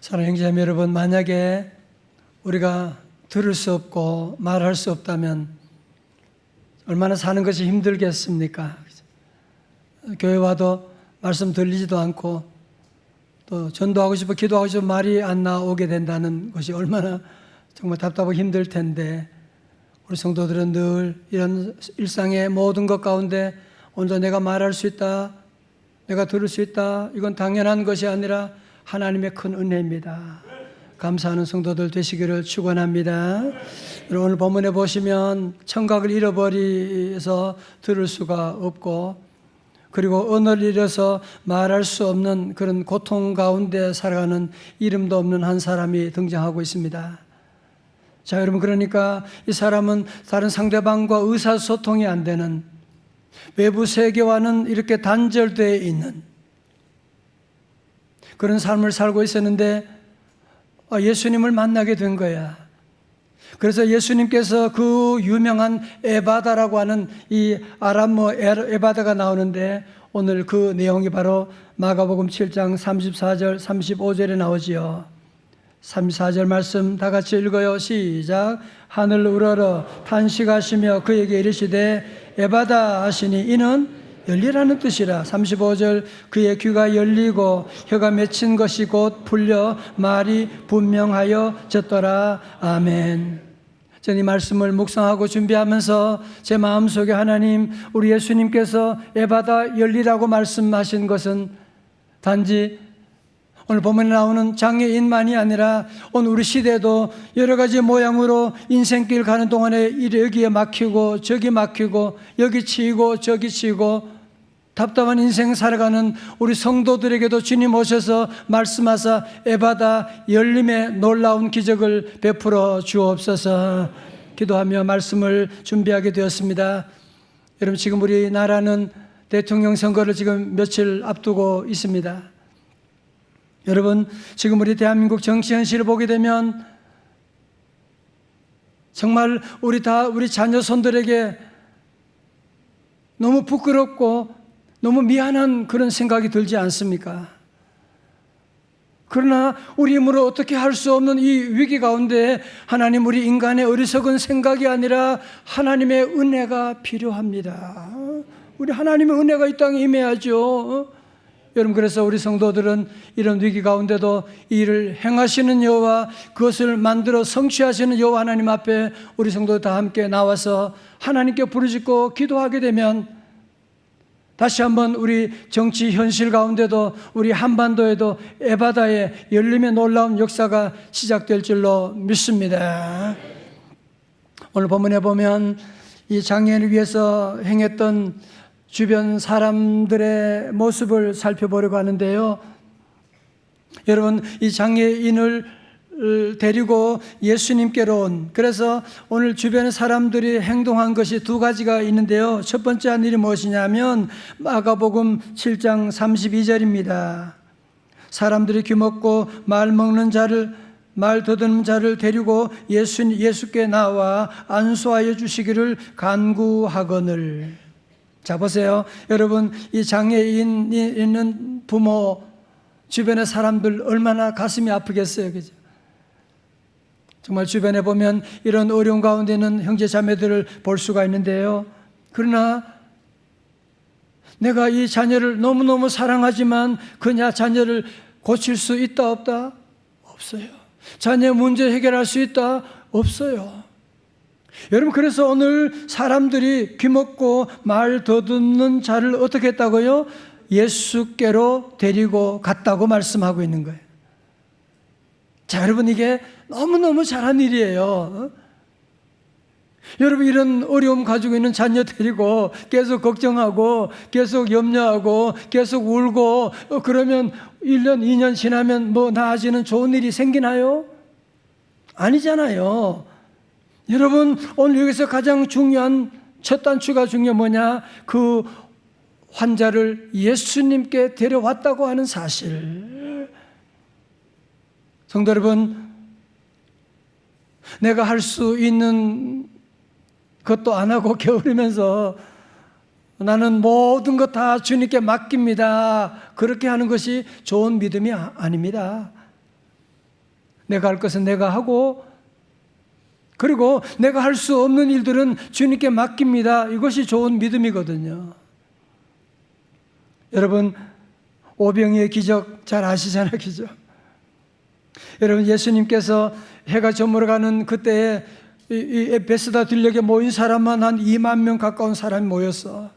사랑하는 형제자매 여러분, 만약에 우리가 들을 수 없고 말할 수 없다면 얼마나 사는 것이 힘들겠습니까? 교회 와도 말씀 들리지도 않고 또 전도하고 싶어 기도하고 싶어 말이 안 나오게 된다는 것이 얼마나 정말 답답하고 힘들 텐데 우리 성도들은 늘 이런 일상의 모든 것 가운데 오늘도 내가 말할 수 있다, 내가 들을 수 있다, 이건 당연한 것이 아니라 하나님의 큰 은혜입니다. 감사하는 성도들 되시기를 축원합니다. 오늘 본문에 보시면 청각을 잃어버려서 들을 수가 없고 그리고 언어를 잃어서 말할 수 없는 그런 고통 가운데 살아가는 이름도 없는 한 사람이 등장하고 있습니다. 자, 여러분 그러니까 이 사람은 다른 상대방과 의사소통이 안 되는 외부 세계와는 이렇게 단절되어 있는 그런 삶을 살고 있었는데 아, 예수님을 만나게 된 거야. 그래서 예수님께서 그 유명한 에바다라고 하는 이 아람어 에바다가 나오는데 오늘 그 내용이 바로 마가복음 7장 34절 35절에 나오지요. 34절 말씀 다 같이 읽어요. 시작. 하늘 우러러 탄식하시며 그에게 이르시되 에바다 하시니 이는 열리라는 뜻이라 35절 그의 귀가 열리고 혀가 맺힌 것이 곧 풀려 말이 분명하여 졌더라. 아멘. 저는 이 말씀을 묵상하고 준비하면서 제 마음속에 하나님 우리 예수님께서 에바다 열리라고 말씀하신 것은 단지 오늘 본문에 나오는 장애인만이 아니라 오늘 우리 시대도 여러 가지 모양으로 인생길 가는 동안에 여기에 막히고 저기 막히고 여기 치이고 저기 치이고 답답한 인생 살아가는 우리 성도들에게도 주님 오셔서 말씀하사 에바다 열림의 놀라운 기적을 베풀어 주옵소서 기도하며 말씀을 준비하게 되었습니다. 여러분 지금 우리 나라는 대통령 선거를 지금 며칠 앞두고 있습니다. 여러분 지금 우리 대한민국 정치 현실을 보게 되면 정말 우리 다 우리 자녀 손들에게 너무 부끄럽고 너무 미안한 그런 생각이 들지 않습니까? 그러나 우리 힘으로 어떻게 할 수 없는 이 위기 가운데 하나님 우리 인간의 어리석은 생각이 아니라 하나님의 은혜가 필요합니다. 우리 하나님의 은혜가 이 땅에 임해야죠. 여러분 그래서 우리 성도들은 이런 위기 가운데도 이 일을 행하시는 여호와 그것을 만들어 성취하시는 여호와 하나님 앞에 우리 성도들 다 함께 나와서 하나님께 부르짖고 기도하게 되면 다시 한번 우리 정치 현실 가운데도 우리 한반도에도 에바다의 열림의 놀라운 역사가 시작될 줄로 믿습니다. 오늘 본문에 보면 이 장애인을 위해서 행했던 주변 사람들의 모습을 살펴보려고 하는데요. 여러분, 이 장애인을 데리고 예수님께로 온 그래서 오늘 주변의 사람들이 행동한 것이 두 가지가 있는데요. 첫 번째 한 일이 무엇이냐면 마가복음 7장 32절입니다. 사람들이 귀먹고 말 먹는 자를 말 더듬는 자를 데리고 예수 예수께 나와 안수하여 주시기를 간구하거늘. 자 보세요, 여러분 이 장애인이 있는 부모 주변의 사람들 얼마나 가슴이 아프겠어요, 그죠? 정말 주변에 보면 이런 어려운 가운데는 형제 자매들을 볼 수가 있는데요. 그러나 내가 이 자녀를 너무너무 사랑하지만 그냐 자녀를 고칠 수 있다 없다? 없어요. 자녀 문제 해결할 수 있다? 없어요. 여러분 그래서 오늘 사람들이 귀먹고 말 더듬는 자를 어떻게 했다고요? 예수께로 데리고 갔다고 말씀하고 있는 거예요. 자, 여러분 이게 너무너무 잘한 일이에요. 어? 여러분 이런 어려움 가지고 있는 자녀 데리고 계속 걱정하고 계속 염려하고 계속 울고 어, 그러면 1년, 2년 지나면 뭐 나아지는 좋은 일이 생기나요? 아니잖아요. 여러분 오늘 여기서 가장 중요한 첫 단추가 중요한 뭐냐? 그 환자를 예수님께 데려왔다고 하는 사실. 성도 여러분, 내가 할 수 있는 것도 안 하고 게으르면서 나는 모든 것 다 주님께 맡깁니다. 그렇게 하는 것이 좋은 믿음이 아- 아닙니다. 내가 할 것은 내가 하고 그리고 내가 할 수 없는 일들은 주님께 맡깁니다. 이것이 좋은 믿음이거든요. 여러분 오병이의 기적 잘 아시잖아요, 기적. 여러분 예수님께서 해가 저물어가는 그때에 이, 이 에베스다 들녘에 모인 사람만 한 2만 명 가까운 사람이 모였어.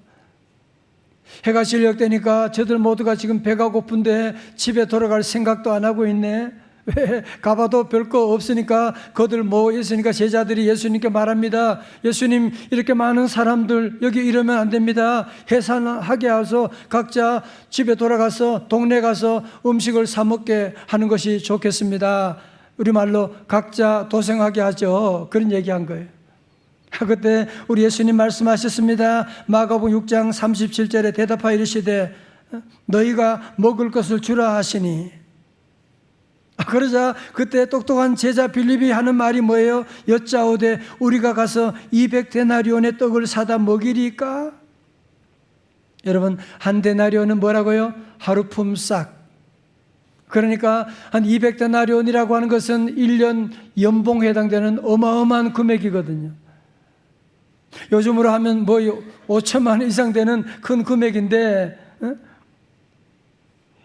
해가 진력되니까 저들 모두가 지금 배가 고픈데 집에 돌아갈 생각도 안 하고 있네. 왜 가봐도 별거 없으니까 그들 모여 있으니까 제자들이 예수님께 말합니다. 예수님 이렇게 많은 사람들 여기 이러면 안 됩니다. 해산하게 하서 각자 집에 돌아가서 동네 가서 음식을 사 먹게 하는 것이 좋겠습니다. 우리 말로 각자 도생하게 하죠. 그런 얘기한 거예요. 그때 우리 예수님 말씀하셨습니다. 마가복음 6장 37절에 대답하여 이르시되 너희가 먹을 것을 주라 하시니 아, 그러자 그때 똑똑한 제자 빌립이 하는 말이 뭐예요? 여짜오되 우리가 가서 200데나리온의 떡을 사다 먹이리까? 여러분 한 데나리온은 뭐라고요? 하루 품삯. 그러니까 한 200데나리온이라고 하는 것은 1년 연봉에 해당되는 어마어마한 금액이거든요. 요즘으로 하면 뭐 5천만 원 이상 되는 큰 금액인데 어?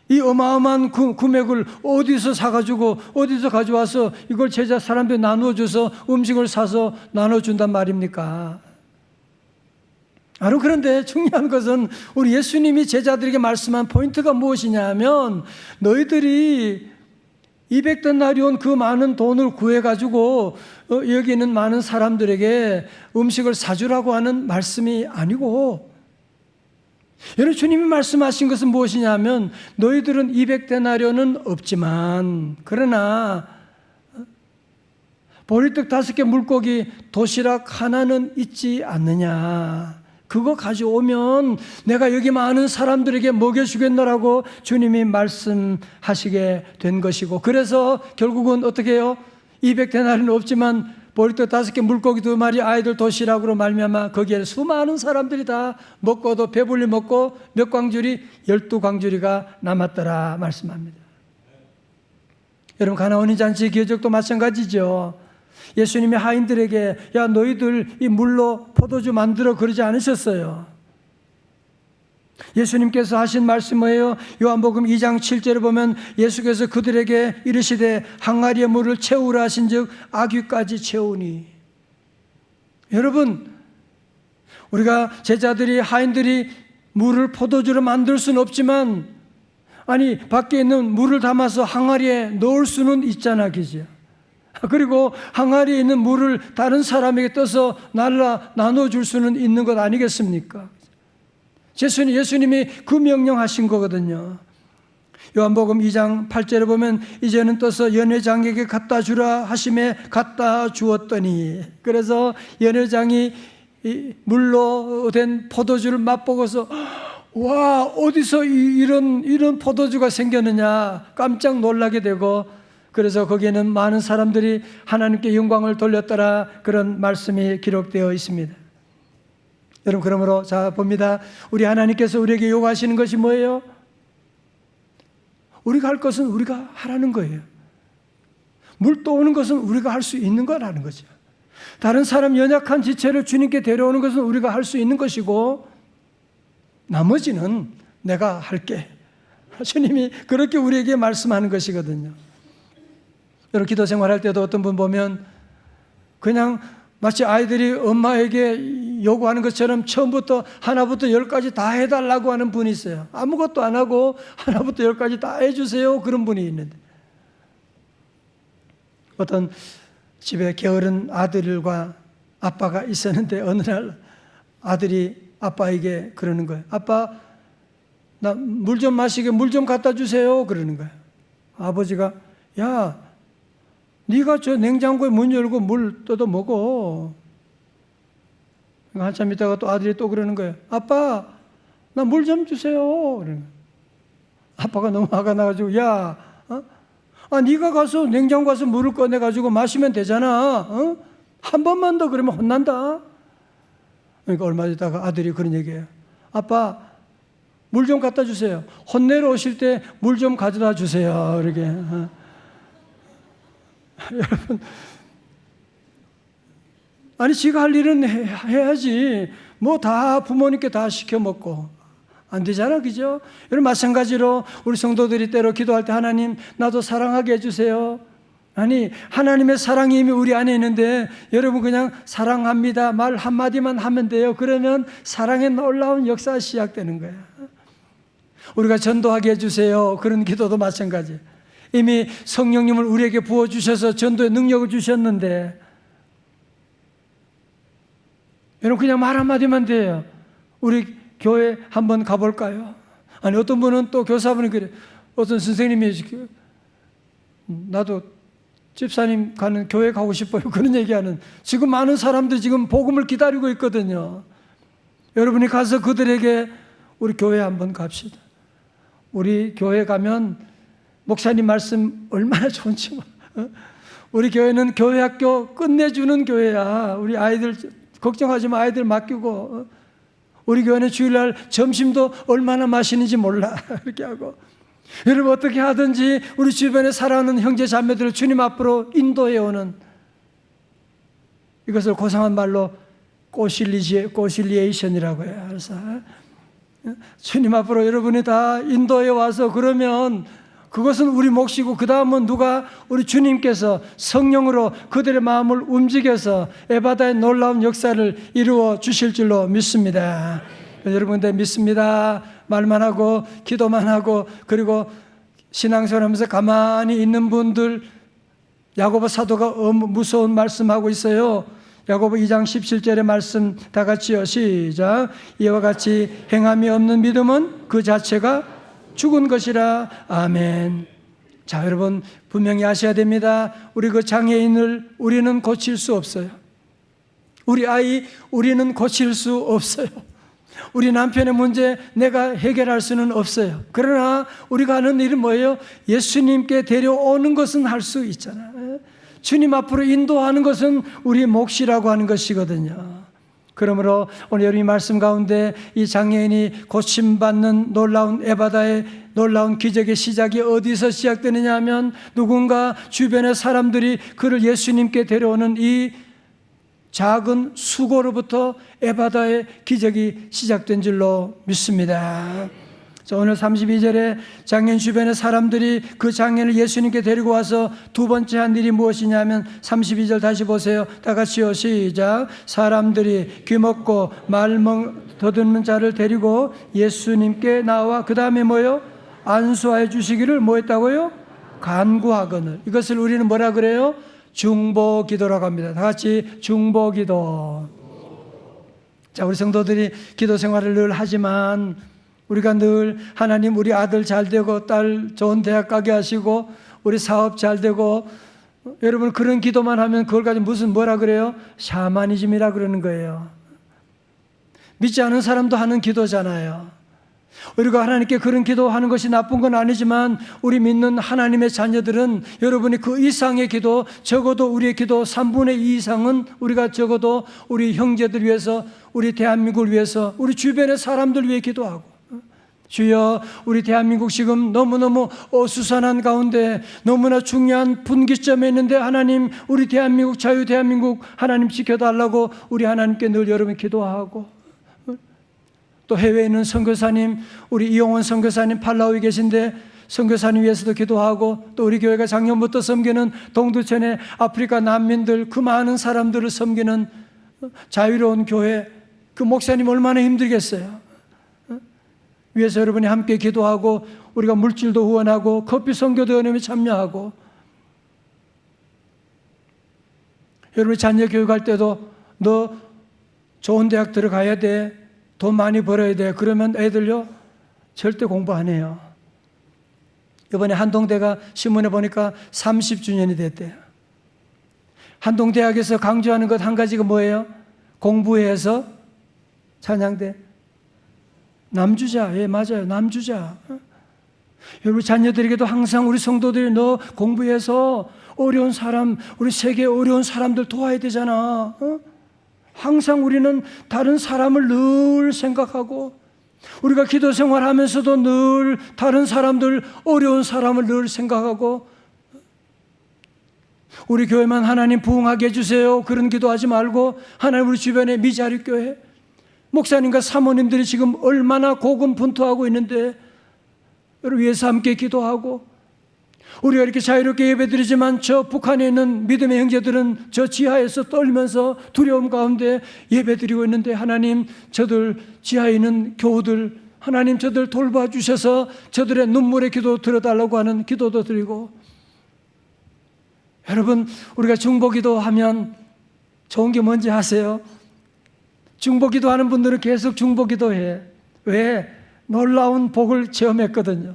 이 어마어마한 구- 금액을 어디서 사가지고 어디서 가져와서 이걸 제자 사람들 나누어줘서 음식을 사서 나눠준단 말입니까? 바로 그런데 중요한 것은 우리 예수님이 제자들에게 말씀한 포인트가 무엇이냐 하면 너희들이 200데나리온 그 많은 돈을 구해가지고 어, 여기 있는 많은 사람들에게 음식을 사주라고 하는 말씀이 아니고 여러분 주님이 말씀하신 것은 무엇이냐 하면 너희들은 200데나리온은 없지만 그러나 어, 보리떡 다섯 개 물고기 도시락 하나는 있지 않느냐 그거 가져오면 내가 여기 많은 사람들에게 먹여주겠노라고 주님이 말씀하시게 된 것이고 그래서 결국은 어떻게 해요? 200데나리는 없지만 보리떡 다섯 개 물고기 두 마리 아이들 도시락으로 말미암아 거기에 수많은 사람들이 다 먹고도 배불리 먹고 몇 광주리 열두 광주리가 남았더라 말씀합니다. 여러분 가나온인 잔치 기적도 마찬가지죠. 예수님이 하인들에게 야 너희들 이 물로 포도주 만들어 그러지 않으셨어요. 예수님께서 하신 말씀 뭐예요? 요한복음 2장 7절에 보면 예수께서 그들에게 이르시되 항아리의 물을 채우라 하신즉 아귀까지 채우니 여러분 우리가 제자들이 하인들이 물을 포도주로 만들 수는 없지만 아니 밖에 있는 물을 담아서 항아리에 넣을 수는 있잖아 그죠? 그리고 항아리에 있는 물을 다른 사람에게 떠서 날라 나눠줄 수는 있는 것 아니겠습니까? 예수님, 예수님이 그 명령하신 거거든요. 요한복음 2장 8절에 보면 이제는 떠서 연회장에게 갖다 주라 하심에 갖다 주었더니 그래서 연회장이 이 물로 된 포도주를 맛보고서 와 어디서 이- 이런 이런 포도주가 생겼느냐 깜짝 놀라게 되고 그래서 거기에는 많은 사람들이 하나님께 영광을 돌렸더라 그런 말씀이 기록되어 있습니다. 여러분 그러므로 자 봅니다. 우리 하나님께서 우리에게 요구하시는 것이 뭐예요? 우리가 할 것은 우리가 하라는 거예요. 물 떠오는 것은 우리가 할 수 있는 거라는 거죠. 다른 사람 연약한 지체를 주님께 데려오는 것은 우리가 할 수 있는 것이고 나머지는 내가 할게. 주님이 그렇게 우리에게 말씀하는 것이거든요. 여러분 기도 생활할 때도 어떤 분 보면 그냥 마치 아이들이 엄마에게 요구하는 것처럼 처음부터 하나부터 열까지 다 해달라고 하는 분이 있어요. 아무것도 안 하고 하나부터 열까지 다 해주세요. 그런 분이 있는데. 어떤 집에 게으른 아들과 아빠가 있었는데 어느 날 아들이 아빠에게 그러는 거예요. 아빠, 나 물 좀 마시게 물 좀 갖다 주세요. 그러는 거예요. 아버지가, 야, 네가 저 냉장고에 문 열고 물 뜯어 먹어. 한참 있다가 또 아들이 또 그러는 거예요. 아빠, 나 물 좀 주세요. 그러는. 아빠가 너무 화가 나가지고, 야, 어? 아, 네가 가서 냉장고 가서 물을 꺼내 가지고 마시면 되잖아. 어? 한 번만 더 그러면 혼난다. 그러니까 얼마 있다가 아들이 그런 얘기해요. 아빠, 물 좀 갖다 주세요. 혼내러 오실 때 물 좀 가져다 주세요. 이렇게. 어. 여러분, 아니 지가 할 일은 해, 해야지. 뭐 다 부모님께 다 시켜 먹고 안 되잖아, 그죠? 여러분 마찬가지로 우리 성도들이 때로 기도할 때 하나님 나도 사랑하게 해주세요. 아니 하나님의 사랑이 이미 우리 안에 있는데 여러분 그냥 사랑합니다 말 한마디만 하면 돼요. 그러면 사랑의 놀라운 역사가 시작되는 거야. 우리가 전도하게 해주세요. 그런 기도도 마찬가지. 이미 성령님을 우리에게 부어주셔서 전도의 능력을 주셨는데, 여러분, 그냥 말 한마디만 돼요. 우리 교회 한번 가볼까요? 아니, 어떤 분은 또 교사분이 그래. 어떤 선생님이, 그, 나도 집사님 가는 교회 가고 싶어요. 그런 얘기하는. 지금 많은 사람들이 지금 복음을 기다리고 있거든요. 여러분이 가서 그들에게 우리 교회 한번 갑시다. 우리 교회 가면 목사님 말씀 얼마나 좋은지 어? 우리 교회는 교회 학교 끝내주는 교회야. 우리 아이들 걱정하지 마 아이들 맡기고 어? 우리 교회는 주일날 점심도 얼마나 맛있는지 몰라 이렇게 하고 여러분 어떻게 하든지 우리 주변에 살아가는 형제 자매들을 주님 앞으로 인도해 오는 이것을 고상한 말로 꼬실리지 꼬실리에이션이라고 해요. 그래서 주님 앞으로 여러분이 다 인도에 와서 그러면 그것은 우리 몫이고 그 다음은 누가 우리 주님께서 성령으로 그들의 마음을 움직여서 에바다의 놀라운 역사를 이루어 주실 줄로 믿습니다. 여러분들 믿습니다. 말만 하고 기도만 하고 그리고 신앙생활하면서 가만히 있는 분들 야고보 사도가 무서운 말씀하고 있어요. 야고보 2장 17절의 말씀 다 같이요. 시작. 이와 같이 행함이 없는 믿음은 그 자체가 죽은 것이라. 아멘. 자, 여러분 분명히 아셔야 됩니다. 우리 그 장애인을 우리는 고칠 수 없어요. 우리 아이 우리는 고칠 수 없어요. 우리 남편의 문제 내가 해결할 수는 없어요. 그러나 우리가 하는 일은 뭐예요? 예수님께 데려오는 것은 할 수 있잖아요. 주님 앞으로 인도하는 것은 우리 몫이라고 하는 것이거든요. 그러므로 오늘 여러분 말씀 가운데 이 장애인이 고침받는 놀라운 에바다의 놀라운 기적의 시작이 어디서 시작되느냐 하면 누군가 주변의 사람들이 그를 예수님께 데려오는 이 작은 수고로부터 에바다의 기적이 시작된 줄로 믿습니다. 오늘 32절에 장애인 주변의 사람들이 그 장애인을 예수님께 데리고 와서 두 번째 한 일이 무엇이냐면 32절 다시 보세요. 다 같이요. 시작. 사람들이 귀먹고 말멍 더듬는 자를 데리고 예수님께 나와 그 다음에 뭐요? 안수하여 주시기를 뭐 했다고요? 간구하거늘. 이것을 우리는 뭐라 그래요? 중보 기도라고 합니다. 다 같이 중보 기도. 자, 우리 성도들이 기도 생활을 늘 하지만 우리가 늘 하나님 우리 아들 잘 되고 딸 좋은 대학 가게 하시고 우리 사업 잘 되고 여러분 그런 기도만 하면 그걸 가지고 무슨 뭐라 그래요? 샤머니즘이라 그러는 거예요. 믿지 않은 사람도 하는 기도잖아요. 우리가 하나님께 그런 기도하는 것이 나쁜 건 아니지만 우리 믿는 하나님의 자녀들은 여러분이 그 이상의 기도 적어도 우리의 기도 3분의 2 이상은 우리가 적어도 우리 형제들 위해서 우리 대한민국을 위해서 우리 주변의 사람들 위해 기도하고 주여 우리 대한민국 지금 너무너무 어수선한 가운데 너무나 중요한 분기점에 있는데 하나님 우리 대한민국 자유 대한민국 하나님 지켜달라고 우리 하나님께 늘 여러분 기도하고 또 해외에 있는 선교사님 우리 이용원 선교사님 팔라우에 계신데 선교사님 위해서도 기도하고 또 우리 교회가 작년부터 섬기는 동두천의 아프리카 난민들 그 많은 사람들을 섬기는 자유로운 교회 그 목사님 얼마나 힘들겠어요. 위해서 여러분이 함께 기도하고 우리가 물질도 후원하고 커피 선교도 연음에 참여하고 여러분이 자녀 교육할 때도 너 좋은 대학 들어가야 돼. 돈 많이 벌어야 돼. 그러면 애들요 절대 공부 안 해요. 이번에 한동대가 신문에 보니까 30주년이 됐대요. 한동대학에서 강조하는 것 한 가지가 뭐예요? 공부해서 찬양대 남주자, 예, 맞아요. 남주자. 여러분 자녀들에게도 항상 우리 성도들이 너 공부해서 어려운 사람, 우리 세계 어려운 사람들 도와야 되잖아. 어? 항상 우리는 다른 사람을 늘 생각하고 우리가 기도 생활하면서도 늘 다른 사람들, 어려운 사람을 늘 생각하고 우리 교회만 하나님 부흥하게 해주세요. 그런 기도하지 말고 하나님 우리 주변에 미자리 교회 목사님과 사모님들이 지금 얼마나 고군분투하고 있는데 여러분 위해서 함께 기도하고 우리가 이렇게 자유롭게 예배드리지만 저 북한에 있는 믿음의 형제들은 저 지하에서 떨면서 두려움 가운데 예배드리고 있는데 하나님 저들 지하에 있는 교우들 하나님 저들 돌봐 주셔서 저들의 눈물의 기도 들어달라고 하는 기도도 드리고 여러분 우리가 중보기도 하면 좋은 게 뭔지 아세요? 중보기도 하는 분들은 계속 중보기도 해. 왜? 놀라운 복을 체험했거든요.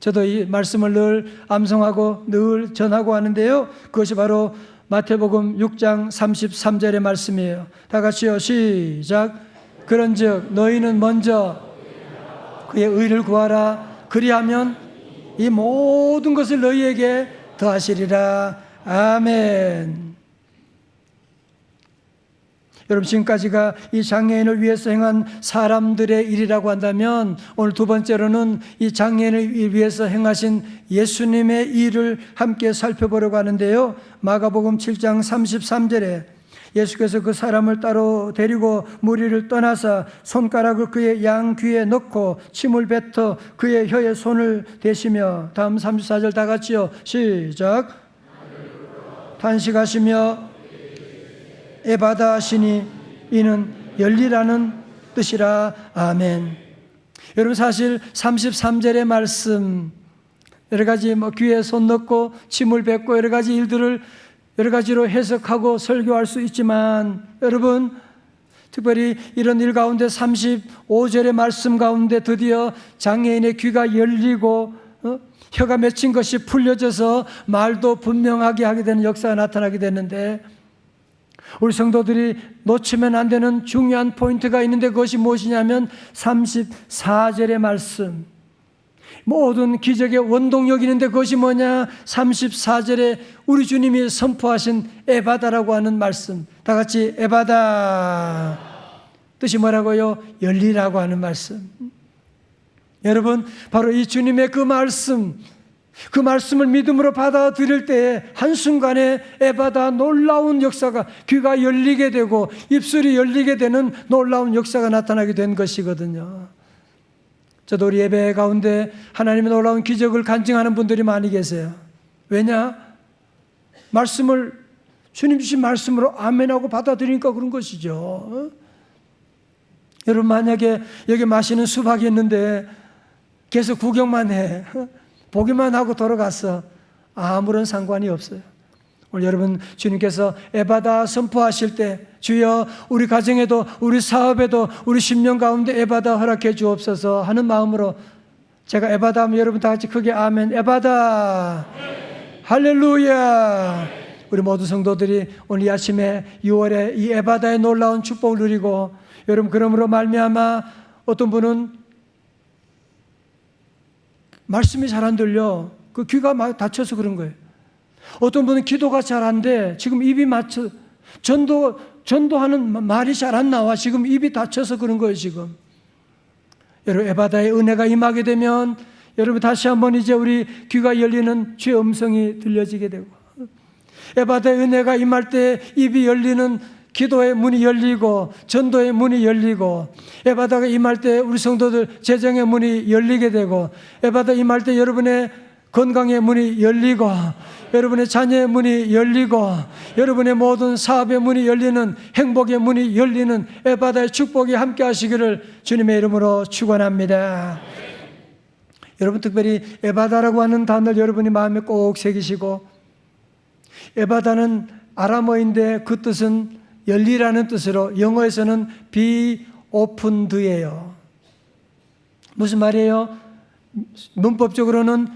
저도 이 말씀을 늘 암송하고 늘 전하고 하는데요. 그것이 바로 마태복음 6장 33절의 말씀이에요. 다 같이요. 시작. 그런즉 너희는 먼저 그의 의를 구하라. 그리하면 이 모든 것을 너희에게 더하시리라. 아멘. 여러분 지금까지가 이 장애인을 위해서 행한 사람들의 일이라고 한다면 오늘 두 번째로는 이 장애인을 위해서 행하신 예수님의 일을 함께 살펴보려고 하는데요. 마가복음 7장 33절에 예수께서 그 사람을 따로 데리고 무리를 떠나서 손가락을 그의 양 귀에 넣고 침을 뱉어 그의 혀에 손을 대시며 다음 34절 다 같이요. 시작. 탄식하시며 에바다 하시니 이는 열리라는 뜻이라 아멘. 여러분 사실 33절의 말씀 여러 가지 뭐 귀에 손 넣고 침을 뱉고 여러 가지 일들을 여러 가지로 해석하고 설교할 수 있지만 여러분 특별히 이런 일 가운데 35절의 말씀 가운데 드디어 장애인의 귀가 열리고 어? 혀가 맺힌 것이 풀려져서 말도 분명하게 하게 되는 역사가 나타나게 됐는데 우리 성도들이 놓치면 안 되는 중요한 포인트가 있는데 그것이 무엇이냐면 34절의 말씀. 모든 기적의 원동력이 있는데 그것이 뭐냐? 34절에 우리 주님이 선포하신 에바다라고 하는 말씀. 다 같이 에바다. 뜻이 뭐라고요? 열리라고 하는 말씀. 여러분, 바로 이 주님의 그 말씀, 그 말씀을 믿음으로 받아들일 때에 한순간에 에바다 놀라운 역사가 귀가 열리게 되고 입술이 열리게 되는 놀라운 역사가 나타나게 된 것이거든요. 저도 우리 예배 가운데 하나님의 놀라운 기적을 간증하는 분들이 많이 계세요. 왜냐? 말씀을 주님 주신 말씀으로 아멘하고 받아들이니까 그런 것이죠. 어? 여러분 만약에 여기 마시는 수박이 있는데 계속 구경만 해. 보기만 하고 돌아갔어. 아무런 상관이 없어요. 오늘 여러분 주님께서 에바다 선포하실 때 주여 우리 가정에도 우리 사업에도 우리 심령 가운데 에바다 허락해 주옵소서 하는 마음으로 제가 에바다 하면 여러분 다 같이 크게 아멘 에바다 할렐루야 우리 모두 성도들이 오늘 이 아침에 6월에 이 에바다의 놀라운 축복을 누리고 여러분 그러므로 말미암아 어떤 분은 말씀이 잘 안 들려. 그 귀가 막 다쳐서 그런 거예요. 어떤 분은 기도가 잘 안 돼. 지금 입이 맞춰. 전도, 전도하는 말이 잘 안 나와. 지금 입이 다쳐서 그런 거예요, 지금. 여러분, 에바다의 은혜가 임하게 되면 여러분 다시 한번 이제 우리 귀가 열리는 주의 음성이 들려지게 되고 에바다의 은혜가 임할 때 입이 열리는 기도의 문이 열리고 전도의 문이 열리고 에바다가 임할 때 우리 성도들 재정의 문이 열리게 되고 에바다 임할 때 여러분의 건강의 문이 열리고 여러분의 자녀의 문이 열리고 여러분의 모든 사업의 문이 열리는 행복의 문이 열리는 에바다의 축복이 함께 하시기를 주님의 이름으로 축원합니다. 여러분 특별히 에바다라고 하는 단어를 여러분이 마음에 꼭 새기시고 에바다는 아람어인데 그 뜻은 열리라는 뜻으로 영어에서는 be opened예요. 무슨 말이에요? 문법적으로는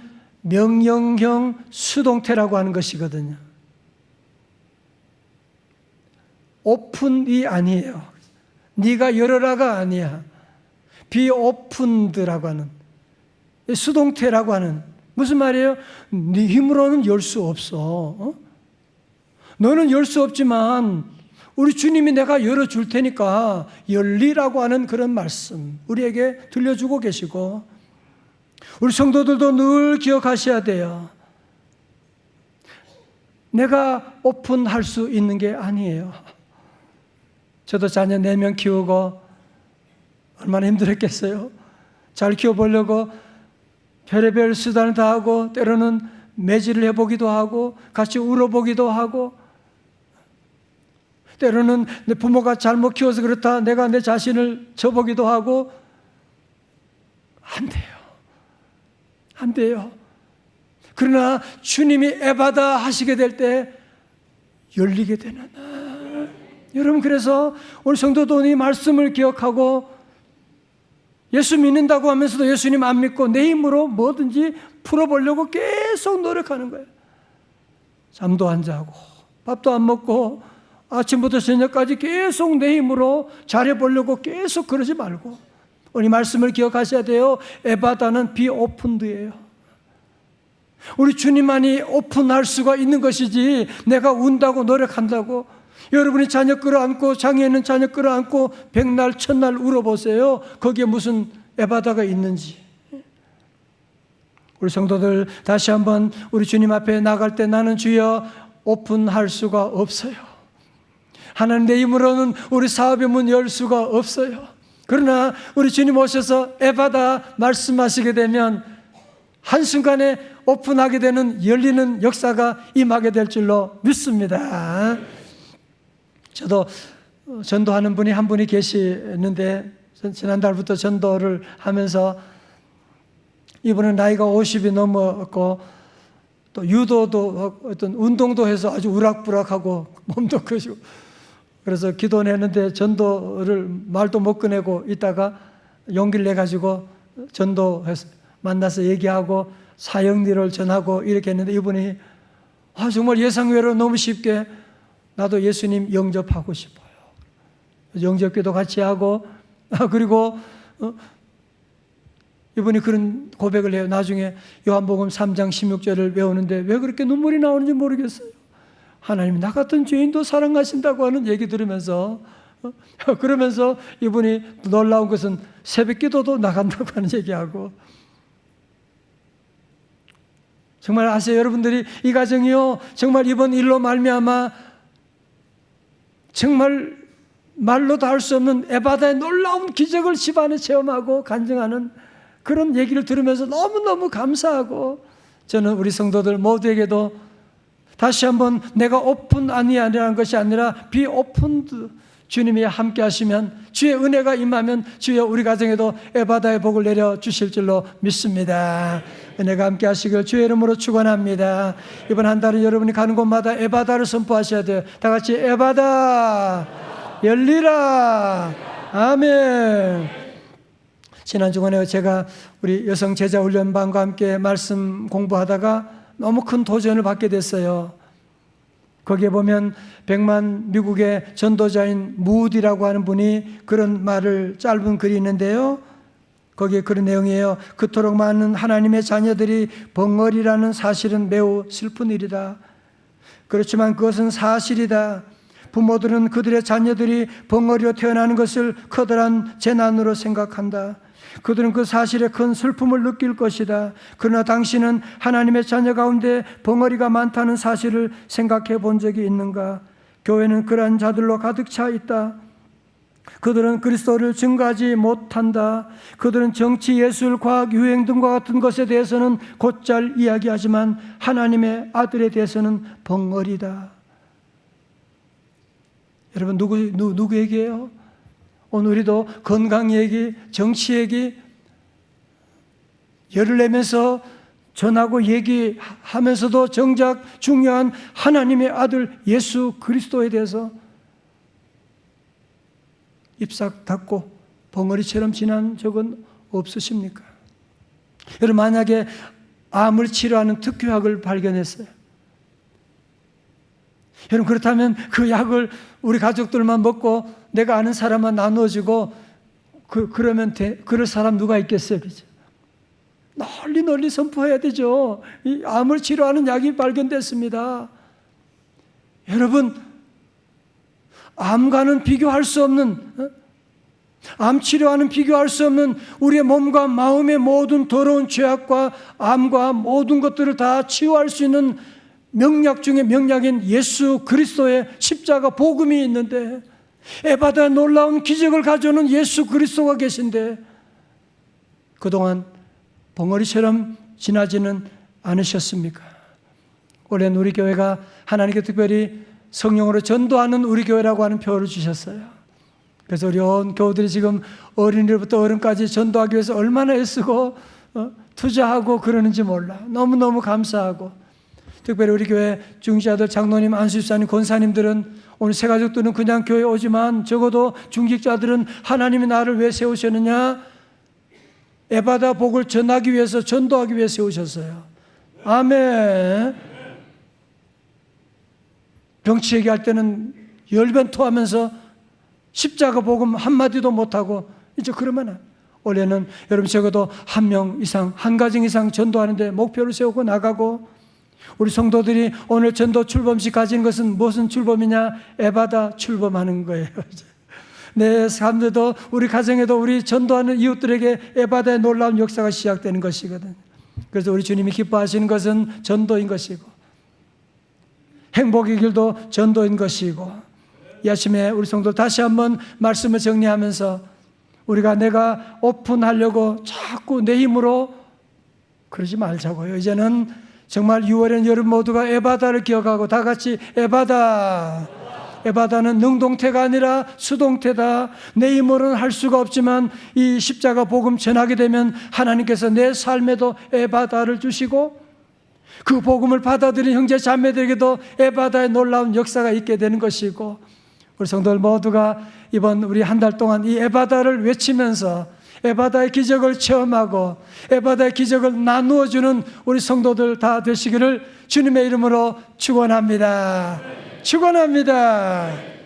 명령형 수동태라고 하는 것이거든요. 오픈이 아니에요. 네가 열어라가 아니야. opened라고 하는 수동태라고 하는 무슨 말이에요? 네 힘으로는 열 수 없어. 어? 너는 열 수 없지만 우리 주님이 내가 열어줄 테니까 열리라고 하는 그런 말씀 우리에게 들려주고 계시고 우리 성도들도 늘 기억하셔야 돼요. 내가 오픈할 수 있는 게 아니에요. 저도 자녀 네명 키우고 얼마나 힘들었겠어요. 잘 키워보려고 별의별 수단을 다 하고 때로는 매질을 해보기도 하고 같이 울어보기도 하고 때로는 내 부모가 잘못 키워서 그렇다 내가 내 자신을 쳐보기도 하고 안 돼요. 안 돼요. 그러나 주님이 에바다 하시게 될 때 열리게 되는 여러분 그래서 우리 성도도 이 말씀을 기억하고 예수 믿는다고 하면서도 예수님 안 믿고 내 힘으로 뭐든지 풀어보려고 계속 노력하는 거예요. 잠도 안 자고 밥도 안 먹고 아침부터 저녁까지 계속 내 힘으로 잘해보려고 계속 그러지 말고 우리 말씀을 기억하셔야 돼요. 에바다는 비오픈드예요. 우리 주님만이 오픈할 수가 있는 것이지 내가 운다고 노력한다고 여러분이 자녀 끌어안고 장애는 자녀 끌어안고 백날 첫날 울어보세요. 거기에 무슨 에바다가 있는지. 우리 성도들 다시 한번 우리 주님 앞에 나갈 때 나는 주여 오픈할 수가 없어요. 하나님 내 힘으로는 우리 사업의 문 열 수가 없어요. 그러나 우리 주님 오셔서 에바다 말씀하시게 되면 한순간에 오픈하게 되는 열리는 역사가 임하게 될 줄로 믿습니다. 저도 전도하는 분이 한 분이 계시는데 지난달부터 전도를 하면서 이분은 나이가 50이 넘었고 또 유도도 어떤 운동도 해서 아주 우락부락하고 몸도 크시고 그래서 기도는 했는데 전도를 말도 못 꺼내고 있다가 용기를 내 가지고 전도해서 만나서 얘기하고 사형리를 전하고 이렇게 했는데 이분이 아 정말 예상외로 너무 쉽게 나도 예수님 영접하고 싶어요. 영접기도 같이 하고 아 그리고 어, 이분이 그런 고백을 해요. 나중에 요한복음 3장 16절을 외우는데 왜 그렇게 눈물이 나오는지 모르겠어요. 하나님이 나 같은 죄인도 사랑하신다고 하는 얘기 들으면서 어, 그러면서 이분이 놀라운 것은 새벽 기도도 나간다고 하는 얘기하고. 정말 아세요? 여러분들이 이 가정이요. 정말 이번 일로 말미암아 정말 말로도 할수 없는 에바다의 놀라운 기적을 집안에 체험하고 간증하는 그런 얘기를 들으면서 너무너무 감사하고 저는 우리 성도들 모두에게도 다시 한번 내가 오픈 아니라는 것이 아니라 비 오픈드 주님이 함께 하시면 주의 은혜가 임하면 주여 우리 가정에도 에바다의 복을 내려 주실 줄로 믿습니다. 은혜가 함께 하시길 주의 이름으로 축원합니다. 이번 한 달은 여러분이 가는 곳마다 에바다를 선포하셔야 돼요. 다 같이 에바다 열리라 아멘. 지난 주간에 제가 우리 여성 제자 훈련반과 함께 말씀 공부하다가 너무 큰 도전을 받게 됐어요. 거기에 보면 백만 미국의 전도자인 무디라고 하는 분이 그런 말을 짧은 글이 있는데요. 거기에 그런 내용이에요. 그토록 많은 하나님의 자녀들이 벙어리라는 사실은 매우 슬픈 일이다. 그렇지만 그것은 사실이다. 부모들은 그들의 자녀들이 벙어리로 태어나는 것을 커다란 재난으로 생각한다. 그들은 그 사실에 큰 슬픔을 느낄 것이다. 그러나 당신은 하나님의 자녀 가운데 벙어리가 많다는 사실을 생각해 본 적이 있는가? 교회는 그러한 자들로 가득 차 있다. 그들은 그리스도를 증거하지 못한다. 그들은 정치, 예술, 과학, 유행 등과 같은 것에 대해서는 곧잘 이야기하지만 하나님의 아들에 대해서는 벙어리다. 여러분 누구 누, 누구 얘기예요? 오늘 우리도 건강 얘기, 정치 얘기 열을 내면서 전하고 얘기하면서도 정작 중요한 하나님의 아들 예수 그리스도에 대해서 입싹 닫고 벙어리처럼 지난 적은 없으십니까? 여러분 만약에 암을 치료하는 특효약을 발견했어요. 여러분 그렇다면 그 약을 우리 가족들만 먹고 내가 아는 사람만 나누어주고 그 그러면 돼 그럴 사람 누가 있겠어요, 그죠? 널리 널리 선포해야 되죠. 이 암을 치료하는 약이 발견됐습니다. 여러분 암과는 비교할 수 없는 어? 암 치료와는 비교할 수 없는 우리의 몸과 마음의 모든 더러운 죄악과 암과 모든 것들을 다 치유할 수 있는 명약 중에 명약인 예수 그리스도의 십자가 복음이 있는데 에바다 놀라운 기적을 가져오는 예수 그리스도가 계신데 그동안 벙어리처럼 지나지는 않으셨습니까? 올해는 우리 교회가 하나님께 특별히 성령으로 전도하는 우리 교회라고 하는 표를 주셨어요. 그래서 온 교우들이 지금 어린이부터 어른까지 전도하기 위해서 얼마나 애쓰고 어, 투자하고 그러는지 몰라. 너무너무 감사하고 특별히 우리 교회 중직자들 장로님, 안수집사님, 권사님들은 오늘 새 가족들은 그냥 교회 오지만 적어도 중직자들은 하나님이 나를 왜 세우셨느냐? 에바다 복을 전하기 위해서 전도하기 위해 세우셨어요. 아멘. 병치 얘기할 때는 열변 토하면서 십자가 복음 한마디도 못하고 이제 그러면 안. 올해는 여러분 적어도 한 명 이상, 한 가정 이상 전도하는데 목표를 세우고 나가고 우리 성도들이 오늘 전도 출범식 가진 것은 무슨 출범이냐? 에바다 출범하는 거예요. 내 삶에도 우리 가정에도 우리 전도하는 이웃들에게 에바다의 놀라운 역사가 시작되는 것이거든. 그래서 우리 주님이 기뻐하시는 것은 전도인 것이고 행복의 길도 전도인 것이고 이 아침에 우리 성도 다시 한번 말씀을 정리하면서 우리가 내가 오픈하려고 자꾸 내 힘으로 그러지 말자고요. 이제는 정말 6월엔 여러분 모두가 에바다를 기억하고 다 같이 에바다. 에바다는 능동태가 아니라 수동태다. 내 힘으로는 할 수가 없지만 이 십자가 복음 전하게 되면 하나님께서 내 삶에도 에바다를 주시고 그 복음을 받아들인 형제 자매들에게도 에바다의 놀라운 역사가 있게 되는 것이고 우리 성도들 모두가 이번 우리 한 달 동안 이 에바다를 외치면서 에바다의 기적을 체험하고 에바다의 기적을 나누어 주는 우리 성도들 다 되시기를 주님의 이름으로 축원합니다. 축원합니다.